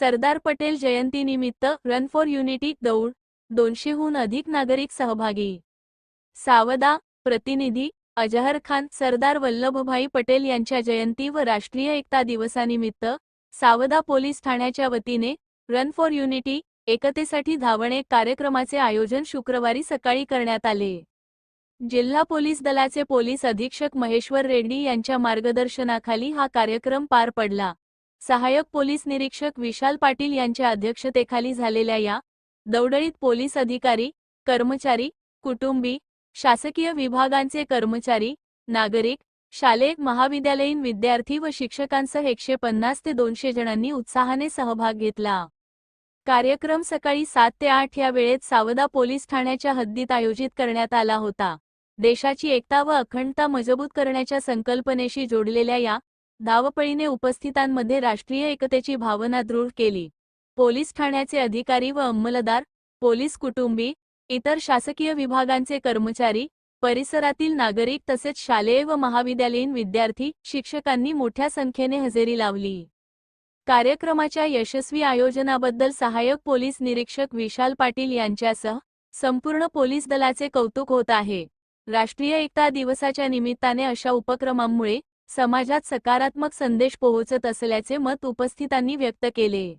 सरदार पटेल जयंतीनिमित्त run for unity दौड दोनशेहून अधिक नागरिक सहभागी. सावदा प्रतिनिधी अजहर खान सरदार वल्लभभाई पटेल यांच्या जयंती व राष्ट्रीय एकता दिवसानिमित्त सावदा पोलीस ठाण्याच्या वतीने रन फॉर युनिटी एकतेसाठी धावणे कार्यक्रमाचे आयोजन शुक्रवारी सकाळी करण्यात आले. जिल्हा पोलीस दलाचे पोलीस अधीक्षक महेश्वर रेड्डी यांच्या मार्गदर्शनाखाली हा कार्यक्रम पार पडला. सहाय्यक पोलीस निरीक्षक विशाल पाटील यांच्या अध्यक्षतेखाली झालेल्या या दौडळीत पोलीस अधिकारी कर्मचारी कुटुंबी शासकीय विभागांचे कर्मचारी नागरिक शालेय महाविद्यालयीन विद्यार्थी व शिक्षकांसह एकशे पन्नास ते दोनशे जणांनी उत्साहाने सहभाग घेतला. कार्यक्रम सकाळी सात ते आठ या वेळेत सावदा पोलीस ठाण्याच्या हद्दीत आयोजित करण्यात आला होता. देशाची एकता व अखंडता मजबूत करण्याच्या संकल्पनेशी जोडलेल्या या धावपळीने उपस्थितांमध्ये राष्ट्रीय एकतेची भावना दृढ केली. पोलीस ठाण्याचे अधिकारी व अंमलदार पोलीस कुटुंबी इतर शासकीय विभागांचे कर्मचारी परिसरातील नागरिक तसेच शालेय व महाविद्यालयीन विद्यार्थी शिक्षकांनी मोठ्या संख्येने हजेरी लावली. कार्यक्रमाच्या यशस्वी आयोजनाबद्दल सहाय्यक पोलीस निरीक्षक विशाल पाटील यांच्यासह संपूर्ण पोलीस दलाचे कौतुक होत आहे. राष्ट्रीय एकता दिवसाच्या निमित्ताने अशा उपक्रमांमुळे समाजात सकारात्मक संदेश पोहोचत असल्याचे मत उपस्थितांनी व्यक्त केले.